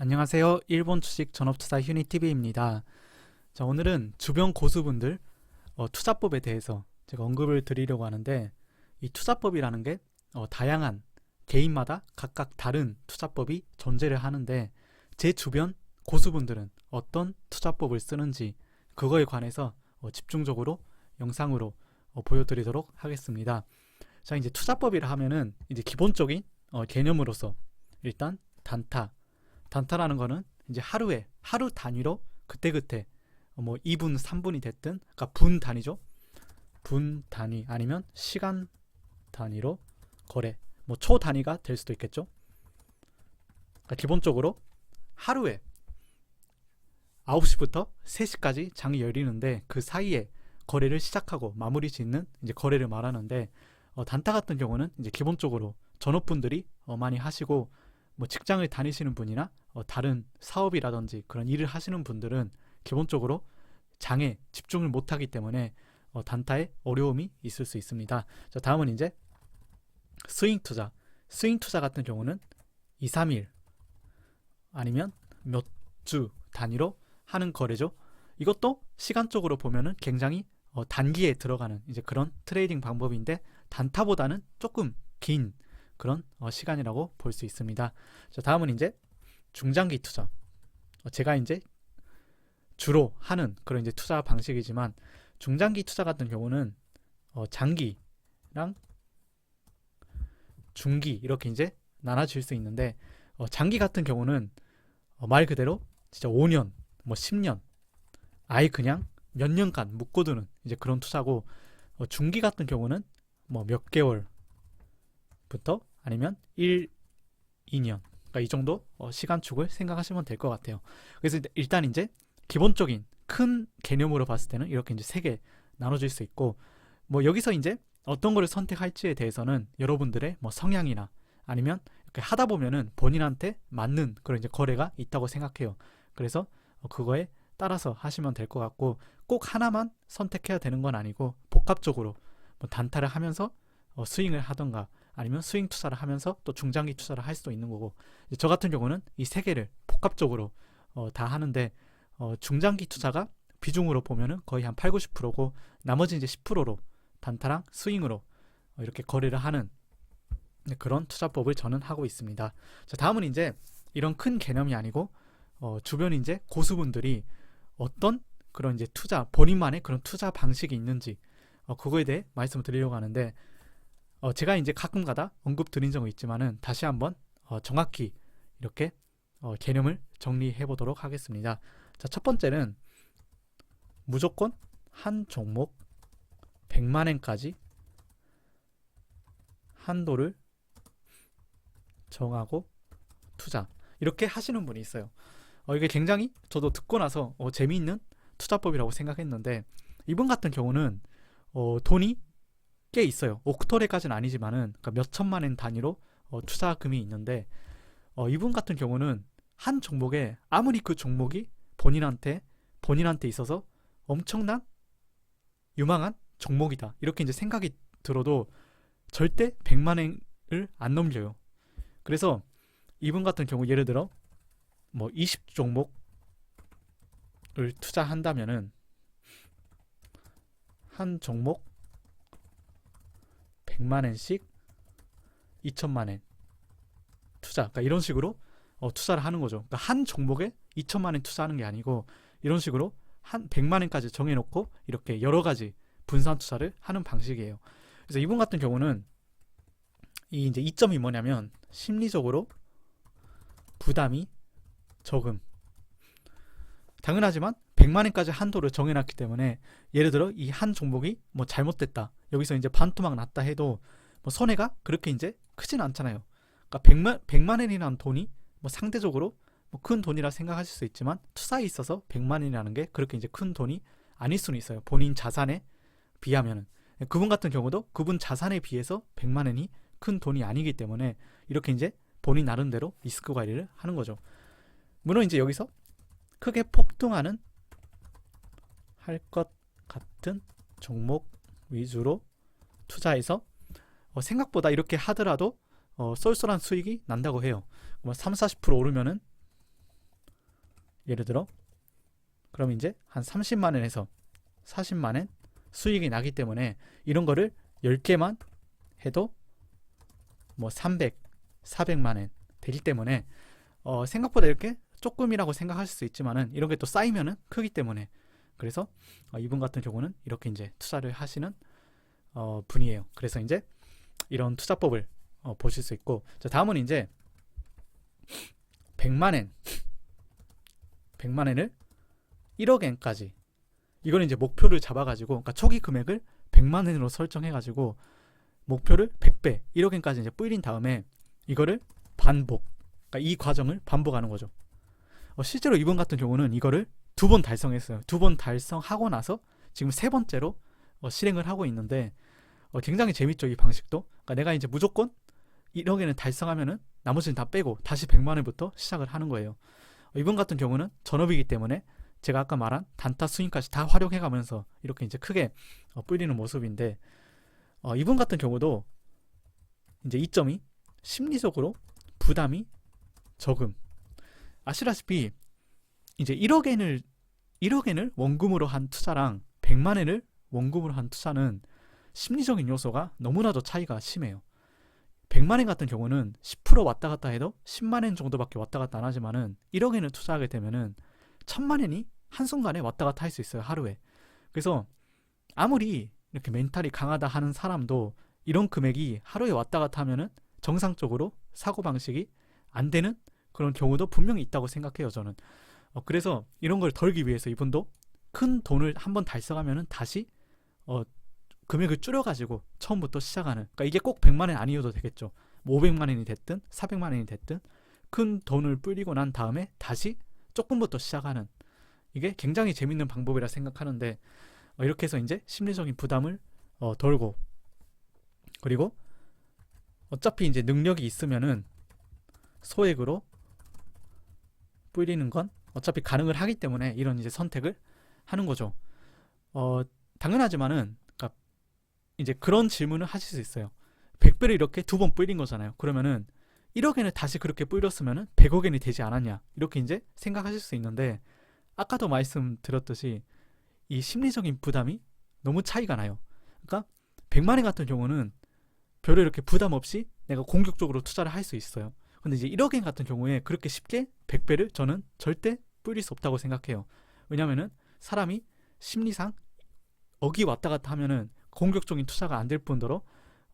안녕하세요. 일본 주식 전업투자 휴니TV입니다. 자, 오늘은 주변 고수분들 어, 투자법에 대해서 제가 언급을 드리려고 하는데 이 투자법이라는 게 어, 다양한 개인마다 각각 다른 투자법이 존재를 하는데 제 주변 고수분들은 어떤 투자법을 쓰는지 그거에 관해서 어, 집중적으로 영상으로 어, 보여드리도록 하겠습니다. 자, 이제 투자법이라 하면은 이제 기본적인 어, 개념으로서 일단 단타 단타라는 거는 이제 하루에 하루 단위로 그때그때 어, 뭐 2분, 3분이 됐든 그러니까 분 단위죠. 분 단위 아니면 시간 단위로 거래. 뭐 초 단위가 될 수도 있겠죠. 그러니까 기본적으로 하루에 9시부터 3시까지 장이 열리는데 그 사이에 거래를 시작하고 마무리 짓는 이제 거래를 말하는데 어, 단타 같은 경우는 이제 기본적으로 전업분들이 어, 많이 하시고 뭐 직장을 다니시는 분이나 어, 다른 사업이라든지 그런 일을 하시는 분들은 기본적으로 장에 집중을 못하기 때문에 어, 단타에 어려움이 있을 수 있습니다. 자, 다음은 이제 스윙 투자. 스윙 투자 같은 경우는 2, 3일 아니면 몇 주 단위로 하는 거래죠. 이것도 시간적으로 보면은 굉장히 어, 단기에 들어가는 이제 그런 트레이딩 방법인데 단타보다는 조금 긴 그런 어, 시간이라고 볼 수 있습니다. 자, 다음은 이제 중장기 투자. 어, 제가 이제 주로 하는 그런 이제 투자 방식이지만 중장기 투자 같은 경우는 어, 장기랑 중기 이렇게 이제 나눠질 수 있는데 어, 장기 같은 경우는 어, 말 그대로 진짜 5년, 뭐 10년, 아예 그냥 몇 년간 묶어두는 이제 그런 투자고 어, 중기 같은 경우는 뭐 몇 개월 부터 아니면 1, 2년 그러니까 이 정도 어, 시간축을 생각하시면 될 것 같아요. 그래서 일단 이제 기본적인 큰 개념으로 봤을 때는 이렇게 이제 세 개 나눠질 수 있고 뭐 여기서 이제 어떤 거를 선택할지에 대해서는 여러분들의 뭐 성향이나 아니면 이렇게 하다 보면은 본인한테 맞는 그런 이제 거래가 있다고 생각해요. 그래서 어, 그거에 따라서 하시면 될 것 같고 꼭 하나만 선택해야 되는 건 아니고 복합적으로 뭐 단타를 하면서 어, 스윙을 하던가 아니면 스윙 투자를 하면서 또 중장기 투자를 할 수도 있는 거고 저 같은 경우는 이 세 개를 복합적으로 어, 다 하는데 어, 중장기 투자가 비중으로 보면은 거의 한 8, 90%고 나머지 이제 10%로 단타랑 스윙으로 어, 이렇게 거래를 하는 네, 그런 투자법을 저는 하고 있습니다. 자, 다음은 이제 이런 큰 개념이 아니고 어, 주변 이제 고수분들이 어떤 그런 이제 투자 본인만의 그런 투자 방식이 있는지 어, 그거에 대해 말씀을 드리려고 하는데 어, 제가 이제 가끔가다 언급 드린 적은 있지만은 다시 한번 어, 정확히 이렇게 어, 개념을 정리해 보도록 하겠습니다. 자, 첫 번째는 무조건 한 종목 100만엔까지 한도를 정하고 투자 이렇게 하시는 분이 있어요. 어, 이게 굉장히 저도 듣고 나서 어, 재미있는 투자법이라고 생각했는데 이분 같은 경우는 어, 돈이 꽤 있어요. 옥토레까지는 아니지만은 그러니까 몇 천만 엔 단위로 어, 투자금이 있는데 어, 이분 같은 경우는 한 종목에 아무리 그 종목이 본인한테 본인한테 있어서 엄청난 유망한 종목이다 이렇게 이제 생각이 들어도 절대 100만 엔을 안 넘겨요. 그래서 이분 같은 경우 예를 들어 뭐 20 종목을 투자한다면은 한 종목 100만 엔씩 2천만 엔 투자. 그러니까 이런 식으로 어, 투자를 하는 거죠. 그러니까 한 종목에 2천만 엔 투자하는 게 아니고 이런 식으로 한 100만 엔까지 정해놓고 이렇게 여러 가지 분산 투자를 하는 방식이에요. 그래서 이분 같은 경우는 이 이제 이점이 뭐냐면 심리적으로 부담이 적음. 당연하지만 100만엔까지 한도를 정해놨기 때문에 예를 들어 이 한 종목이 뭐 잘못됐다 여기서 이제 반토막 났다 해도 뭐 손해가 그렇게 이제 크진 않잖아요. 그러니까 100만 100만 원이라는 돈이 뭐 상대적으로 뭐 큰 돈이라 생각하실 수 있지만 투자에 있어서 100만 원이라는 게 그렇게 이제 큰 돈이 아닐 수는 있어요. 본인 자산에 비하면은 그분 같은 경우도 그분 자산에 비해서 100만 원이 큰 돈이 아니기 때문에 이렇게 이제 본인 나름대로 리스크 관리를 하는 거죠. 물론 이제 여기서 크게 폭등하는 할 것 같은 종목 위주로 투자해서 어, 생각보다 이렇게 하더라도 어, 쏠쏠한 수익이 난다고 해요. 뭐 3, 40% 오르면은 예를 들어 그럼 이제 한 30만 원에서 40만 원 수익이 나기 때문에 이런 거를 10개만 해도 뭐 300, 400만 원 되기 때문에 어, 생각보다 이렇게 조금이라고 생각하실 수 있지만은 이런 게 또 쌓이면은 크기 때문에 그래서 어, 이분 같은 경우는 이렇게 이제 투자를 하시는 어, 분이에요. 그래서 이제 이런 투자법을 어, 보실 수 있고 자 다음은 이제 100만 엔 100만 엔을 1억 엔까지 이거는 이제 목표를 잡아가지고 그러니까 초기 금액을 100만 엔으로 설정해가지고 목표를 100배 1억 엔까지 이제 뿌린 다음에 이거를 반복 그러니까 이 과정을 반복하는 거죠. 어, 실제로 이번 같은 경우는 이거를 두 번 달성했어요. 두 번 달성하고 나서 지금 세 번째로 어, 실행을 하고 있는데 어, 굉장히 재밌죠 이 방식도. 그러니까 내가 이제 무조건 1억에는 달성하면은 나머지는 다 빼고 다시 100만 원부터 시작을 하는 거예요. 어, 이번 같은 경우는 전업이기 때문에 제가 아까 말한 단타 스윙까지 다 활용해 가면서 이렇게 이제 크게 어, 뿌리는 모습인데 어, 이분 같은 경우도 이제 이점이 심리적으로 부담이 적음. 아시다시피 이제 1억 엔을 1억 엔을 원금으로 한 투자랑 100만 엔을 원금으로 한 투자는 심리적인 요소가 너무나도 차이가 심해요. 100만 엔 같은 경우는 10% 왔다 갔다 해도 10만 엔 정도밖에 왔다 갔다 안 하지만은 1억 엔을 투자하게 되면은 1000만 엔이 한순간에 왔다 갔다 할 수 있어요, 하루에. 그래서 아무리 이렇게 멘탈이 강하다 하는 사람도 이런 금액이 하루에 왔다 갔다 하면은 정상적으로 사고 방식이 안 되는 그런 경우도 분명히 있다고 생각해요, 저는. 어, 그래서 이런 걸 덜기 위해서 이분도 큰 돈을 한번 달성하면은 다시 어, 금액을 줄여가지고 처음부터 시작하는. 그러니까 이게 꼭 100만 원 아니어도 되겠죠. 뭐 500만 원이 됐든 400만 원이 됐든 큰 돈을 뿌리고 난 다음에 다시 조금부터 시작하는. 이게 굉장히 재밌는 방법이라 생각하는데 어, 이렇게 해서 이제 심리적인 부담을 어, 덜고 그리고 어차피 이제 능력이 있으면은 소액으로 뿌리는 건 어차피 가능을 하기 때문에 이런 이제 선택을 하는 거죠. 어, 당연하지만은 그러니까 이제 그런 질문을 하실 수 있어요. 100배를 이렇게 두 번 뿌린 거잖아요. 그러면은 1억엔을 다시 그렇게 뿌렸으면은 100억엔이 되지 않았냐. 이렇게 이제 생각하실 수 있는데 아까도 말씀드렸듯이 이 심리적인 부담이 너무 차이가 나요. 그러니까 100만 원 같은 경우는 별로 이렇게 부담 없이 내가 공격적으로 투자를 할 수 있어요. 근데 이제 1억엔 같은 경우에 그렇게 쉽게 100배를 저는 절대 뿌릴 수 없다고 생각해요. 왜냐면은 사람이 심리상 억이 왔다 갔다 하면은 공격적인 투자가 안 될 뿐더러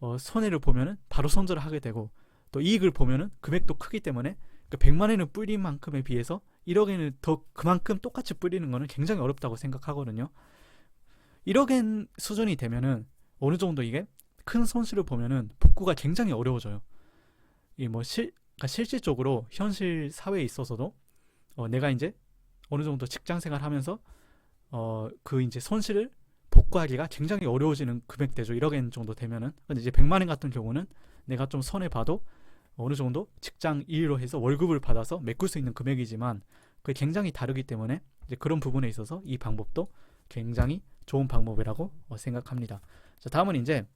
어, 손해를 보면은 바로 손절을 하게 되고 또 이익을 보면은 금액도 크기 때문에 그 100만 원을 뿌린 만큼에 비해서 1억엔을 더 그만큼 똑같이 뿌리는 거는 굉장히 어렵다고 생각하거든요. 1억엔 수준이 되면은 어느 정도 이게 큰 손실을 보면은 복구가 굉장히 어려워져요. 이 뭐 실, 그러니까 실질적으로 현실 사회에 있어서도 어, 내가 이제 어느 정도 직장 생활하면서 어, 그 이제 손실을 복구하기가 굉장히 어려워지는 금액대죠. 1억엔 정도 되면은. 근데 이제 100만 원 같은 경우는 내가 좀 손해 봐도 어느 정도 직장 일로 해서 월급을 받아서 메꿀 수 있는 금액이지만 그게 굉장히 다르기 때문에 이제 그런 부분에 있어서 이 방법도 굉장히 좋은 방법이라고 어, 생각합니다. 자, 다음은 이제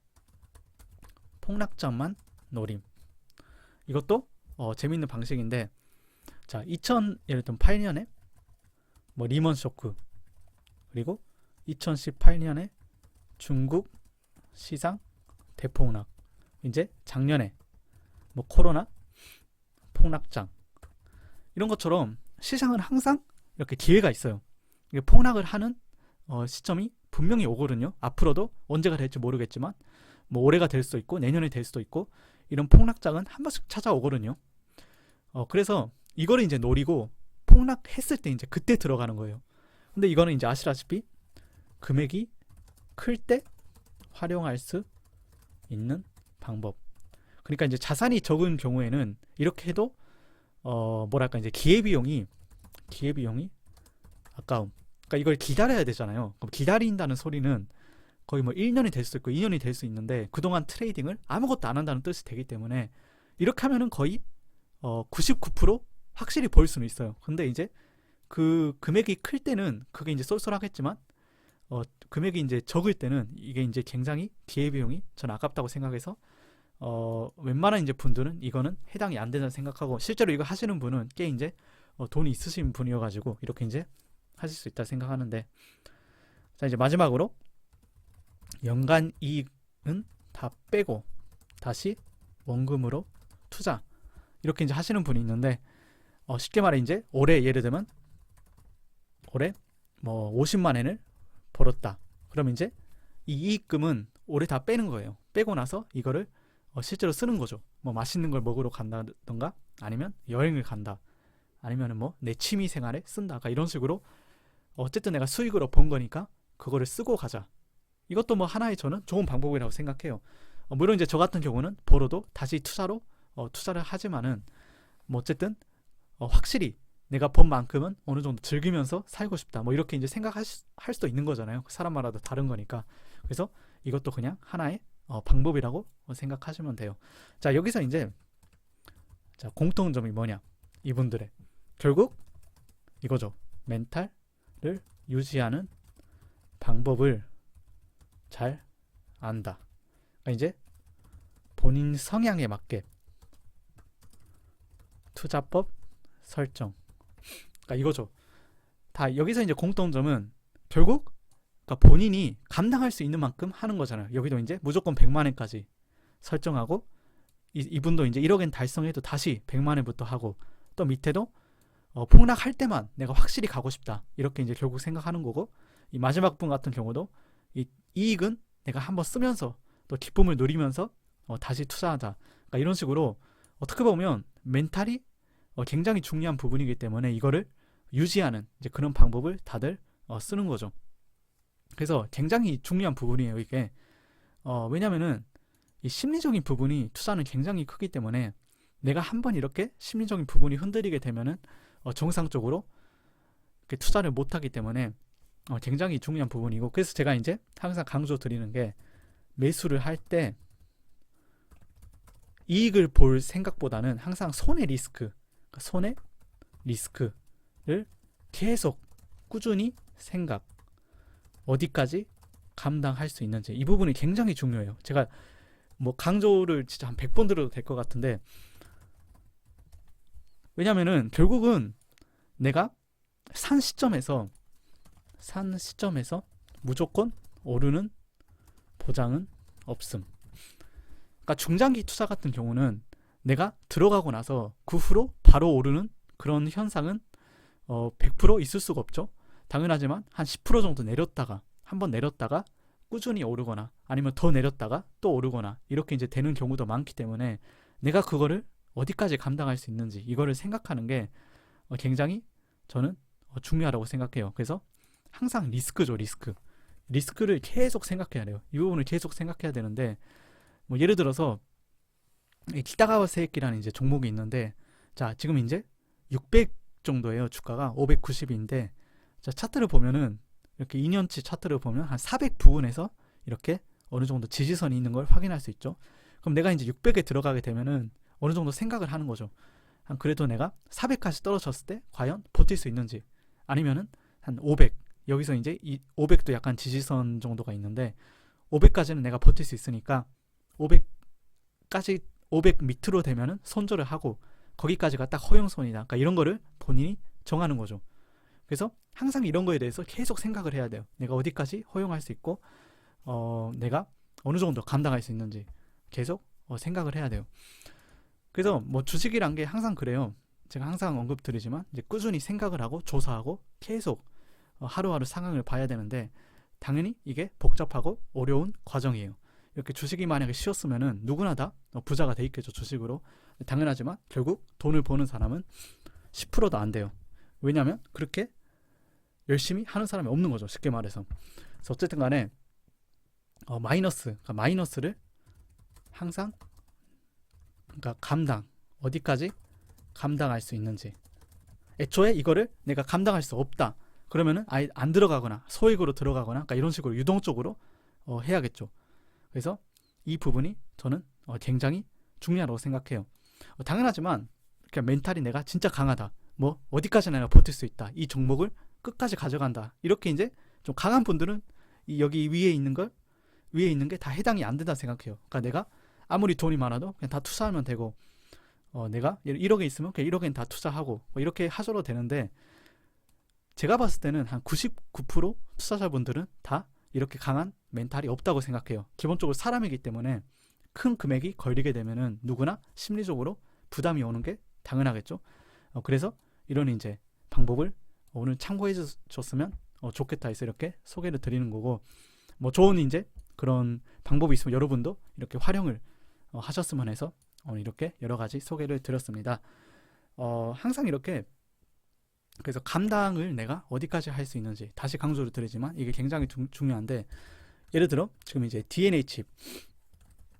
폭락점만 노림. 이것도 어, 재밌는 방식인데 자, 2000 예를 들면 8년에 뭐 리먼 쇼크 그리고 2018년에 중국 시장 대폭락 이제 작년에 뭐 코로나 폭락장 이런 것처럼 시장은 항상 이렇게 기회가 있어요. 이게 폭락을 하는 어, 시점이 분명히 오거든요. 앞으로도 언제가 될지 모르겠지만 뭐 올해가 될 수도 있고 내년에 될 수도 있고 이런 폭락장은 한 번씩 찾아오거든요. 어, 그래서 이거를 이제 노리고 폭락했을 때 이제 그때 들어가는 거예요. 근데 이거는 이제 아시다시피 금액이 클 때 활용할 수 있는 방법. 그러니까 이제 자산이 적은 경우에는 이렇게 해도 어 뭐랄까 이제 기회 비용이 기회 비용이 아까움. 그러니까 이걸 기다려야 되잖아요. 그럼 기다린다는 소리는 거의 뭐 1년이 될 수 있고 2년이 될 수 있는데 그동안 트레이딩을 아무것도 안 한다는 뜻이 되기 때문에 이렇게 하면은 거의 어 99% 확실히 벌 수는 있어요. 근데 이제 그 금액이 클 때는 그게 이제 쏠쏠하겠지만 어 금액이 이제 적을 때는 이게 이제 굉장히 기회 비용이 전 아깝다고 생각해서 어 웬만한 이제 분들은 이거는 해당이 안 된다고 생각하고 실제로 이거 하시는 분은 꽤 이제 어, 돈이 있으신 분이어가지고 이렇게 이제 하실 수 있다 생각하는데 자 이제 마지막으로 연간 이익은 다 빼고 다시 원금으로 투자 이렇게 이제 하시는 분이 있는데 어, 쉽게 말해 이제 올해 예를 들면 올해 뭐 50만 엔을 벌었다. 그럼 이제 이 이익금은 올해 다 빼는 거예요. 빼고 나서 이거를 어, 실제로 쓰는 거죠. 뭐 맛있는 걸 먹으러 간다던가 아니면 여행을 간다. 아니면은 뭐 내 취미 생활에 쓴다. 그러니까 이런 식으로 어쨌든 내가 수익으로 번 거니까 그거를 쓰고 가자. 이것도 뭐 하나의 저는 좋은 방법이라고 생각해요. 어, 물론 이제 저 같은 경우는 벌어도 다시 투자로 어, 투자를 하지만은 뭐 어쨌든 어, 확실히 내가 번 만큼은 어느 정도 즐기면서 살고 싶다. 뭐 이렇게 이제 생각할 수도 있는 거잖아요. 사람마다 다른 거니까. 그래서 이것도 그냥 하나의 어, 방법이라고 생각하시면 돼요. 자 여기서 이제 자 공통점이 뭐냐? 이분들의 결국 이거죠. 멘탈을 유지하는 방법을 잘 안다. 그러니까 이제 본인 성향에 맞게 투자법 설정. 그러니까 이거죠. 다 여기서 이제 공통점은 결국 그러니까 본인이 감당할 수 있는 만큼 하는 거잖아요. 여기도 이제 무조건 100만 원까지 설정하고 이, 이분도 이제 1억엔 달성해도 다시 100만 원부터 하고 또 밑에도 어, 폭락할 때만 내가 확실히 가고 싶다. 이렇게 이제 결국 생각하는 거고 이 마지막 분 같은 경우도 이 이익은 내가 한번 쓰면서 또 기쁨을 누리면서 어, 다시 투자하자. 그러니까 이런 식으로 어떻게 보면 멘탈이 어, 굉장히 중요한 부분이기 때문에 이거를 유지하는 이제 그런 방법을 다들 어, 쓰는 거죠. 그래서 굉장히 중요한 부분이에요, 이게. 어, 왜냐면은 이 심리적인 부분이 투자는 굉장히 크기 때문에 내가 한 번 이렇게 심리적인 부분이 흔들리게 되면은 어, 정상적으로 투자를 못 하기 때문에 어, 굉장히 중요한 부분이고 그래서 제가 이제 항상 강조 드리는 게 매수를 할 때 이익을 볼 생각보다는 항상 손해 리스크, 손해 리스크를 계속 꾸준히 생각 어디까지 감당할 수 있는지 이 부분이 굉장히 중요해요. 제가 뭐 강조를 진짜 한 100번 들어도 될 것 같은데 왜냐면은 결국은 내가 산 시점에서 산 시점에서 무조건 오르는 보장은 없음. 그러니까 중장기 투자 같은 경우는 내가 들어가고 나서 그 후로 바로 오르는 그런 현상은 어, 100% 있을 수가 없죠. 당연하지만 한 10% 정도 내렸다가 한번 내렸다가 꾸준히 오르거나 아니면 더 내렸다가 또 오르거나 이렇게 이제 되는 경우도 많기 때문에 내가 그거를 어디까지 감당할 수 있는지 이거를 생각하는 게 어, 굉장히 저는 어, 중요하다고 생각해요. 그래서 항상 리스크죠, 리스크. 리스크를 계속 생각해야 돼요. 이 부분을 계속 생각해야 되는데 뭐 예를 들어서 이 키타가와세키라는 이제 종목이 있는데 자 지금 이제 600 정도예요 주가가 590인데 자 차트를 보면은 이렇게 2년치 차트를 보면 한 400 부근에서 이렇게 어느 정도 지지선이 있는 걸 확인할 수 있죠. 그럼 내가 이제 600에 들어가게 되면은 어느 정도 생각을 하는 거죠. 한 그래도 내가 400까지 떨어졌을 때 과연 버틸 수 있는지 아니면은 한 500. 여기서 이제 이 500도 약간 지지선 정도가 있는데 500까지는 내가 버틸 수 있으니까 500까지 500 밑으로 되면은 손절을 하고 거기까지가 딱 허용선이다. 그러니까 이런 거를 본인이 정하는 거죠. 그래서 항상 이런 거에 대해서 계속 생각을 해야 돼요. 내가 어디까지 허용할 수 있고 어, 내가 어느 정도 감당할 수 있는지 계속 어, 생각을 해야 돼요. 그래서 뭐 주식이란 게 항상 그래요. 제가 항상 언급드리지만 이제 꾸준히 생각을 하고 조사하고 계속 어, 하루하루 상황을 봐야 되는데 당연히 이게 복잡하고 어려운 과정이에요. 이렇게 주식이 만약에 쉬웠으면은 누구나 다 어, 부자가 돼 있겠죠 주식으로 당연하지만 결국 돈을 버는 사람은 10%도 안 돼요. 왜냐하면 그렇게 열심히 하는 사람이 없는 거죠 쉽게 말해서. 그래서 어쨌든 간에 어, 마이너스 그러니까 마이너스를 항상 그러니까 감당 어디까지 감당할 수 있는지 애초에 이거를 내가 감당할 수 없다 그러면은 아예 안 들어가거나 소액으로 들어가거나 그러니까 이런 식으로 유동적으로 어, 해야겠죠 그래서 이 부분이 저는 어, 굉장히 중요하다고 생각해요. 어, 당연하지만 그냥 멘탈이 내가 진짜 강하다. 뭐 어디까지 내가 버틸 수 있다. 이 종목을 끝까지 가져간다. 이렇게 이제 좀 강한 분들은 이 여기 위에 있는 걸 위에 있는 게 다 해당이 안 된다 생각해요. 그러니까 내가 아무리 돈이 많아도 그냥 다 투자하면 되고 어, 내가 1억에 있으면 그냥 1억엔 다 투자하고 뭐 이렇게 하셔도 되는데 제가 봤을 때는 한 99% 투자자분들은 다 이렇게 강한 멘탈이 없다고 생각해요. 기본적으로 사람이기 때문에 큰 금액이 걸리게 되면은 누구나 심리적으로 부담이 오는 게 당연하겠죠. 어, 그래서 이런 이제 방법을 오늘 참고해 주- 줬으면 어, 좋겠다 해서 이렇게 소개를 드리는 거고 뭐 좋은 이제 그런 방법이 있으면 여러분도 이렇게 활용을 어, 하셨으면 해서 오늘 이렇게 여러 가지 소개를 드렸습니다. 어, 항상 이렇게 그래서 감당을 내가 어디까지 할 수 있는지 다시 강조를 드리지만 이게 굉장히 중, 중요한데 예를 들어 지금 이제 DNA 칩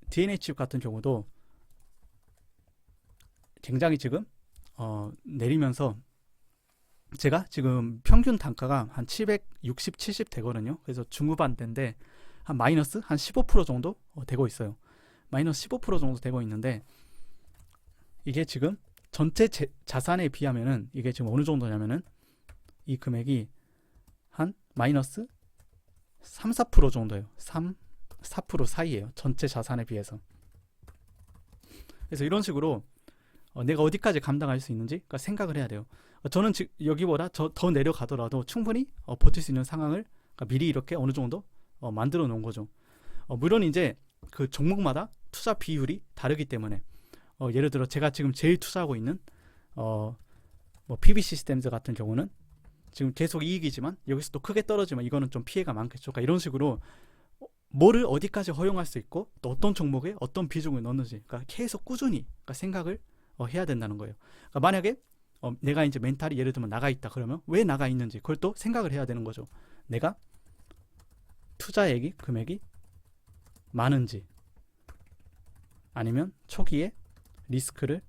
DNA 칩 같은 경우도 굉장히 지금 어, 내리면서 제가 지금 평균 단가가 한 760, 70 되거든요. 그래서 중후반대인데 한 마이너스 한 15% 정도 어, 되고 있어요. 마이너스 15% 정도 되고 있는데 이게 지금 전체 제- 자산에 비하면은 이게 지금 어느 정도냐면은 이 금액이 한 마이너스 3, 4% 정도예요. 3, 4% 사이예요. 전체 자산에 비해서. 그래서 이런 식으로 어, 내가 어디까지 감당할 수 있는지 그러니까 생각을 해야 돼요. 어, 저는 지, 여기보다 저, 더 내려가더라도 충분히 어, 버틸 수 있는 상황을 그러니까 미리 이렇게 어느 정도 어, 만들어 놓은 거죠. 어, 물론 이제 그 종목마다 투자 비율이 다르기 때문에 어, 예를 들어 제가 지금 제일 투자하고 있는 어, 뭐 PB 시스템즈 같은 경우는 지금 계속 이익이지만 여기서 또 크게 떨어지면 이거는 좀 피해가 많겠죠. 그러니까 이런 식으로 어, 뭐를 어디까지 허용할 수 있고 또 어떤 종목에 어떤 비중을 넣는지 그러니까 계속 꾸준히 그러니까 생각을 어, 해야 된다는 거예요. 그러니까 만약에 어, 내가 이제 멘탈이 예를 들면 나가 있다 그러면 왜 나가 있는지 그걸 또 생각을 해야 되는 거죠. 내가 투자액이 금액이 많은지 아니면 초기에 리스크를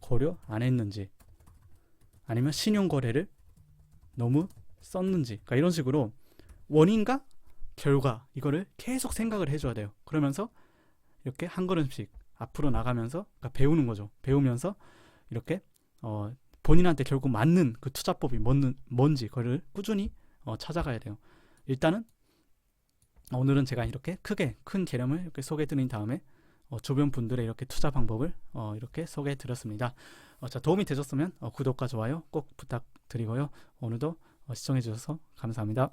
고려 안 했는지 아니면 신용 거래를 너무 썼는지 그러니까 이런 식으로 원인과 결과 이거를 계속 생각을 해줘야 돼요. 그러면서 이렇게 한 걸음씩 앞으로 나가면서 그러니까 배우는 거죠. 배우면서 이렇게 어, 본인한테 결국 맞는 그 투자법이 뭔, 뭔지 그거를 꾸준히 어, 찾아가야 돼요. 일단은 오늘은 제가 이렇게 크게 큰 개념을 이렇게 소개해 드린 다음에 어, 주변 분들의 이렇게 투자 방법을 어, 이렇게 소개해 드렸습니다. 어, 자 도움이 되셨으면 어, 구독과 좋아요 꼭 부탁드리고요. 오늘도 어, 시청해 주셔서 감사합니다.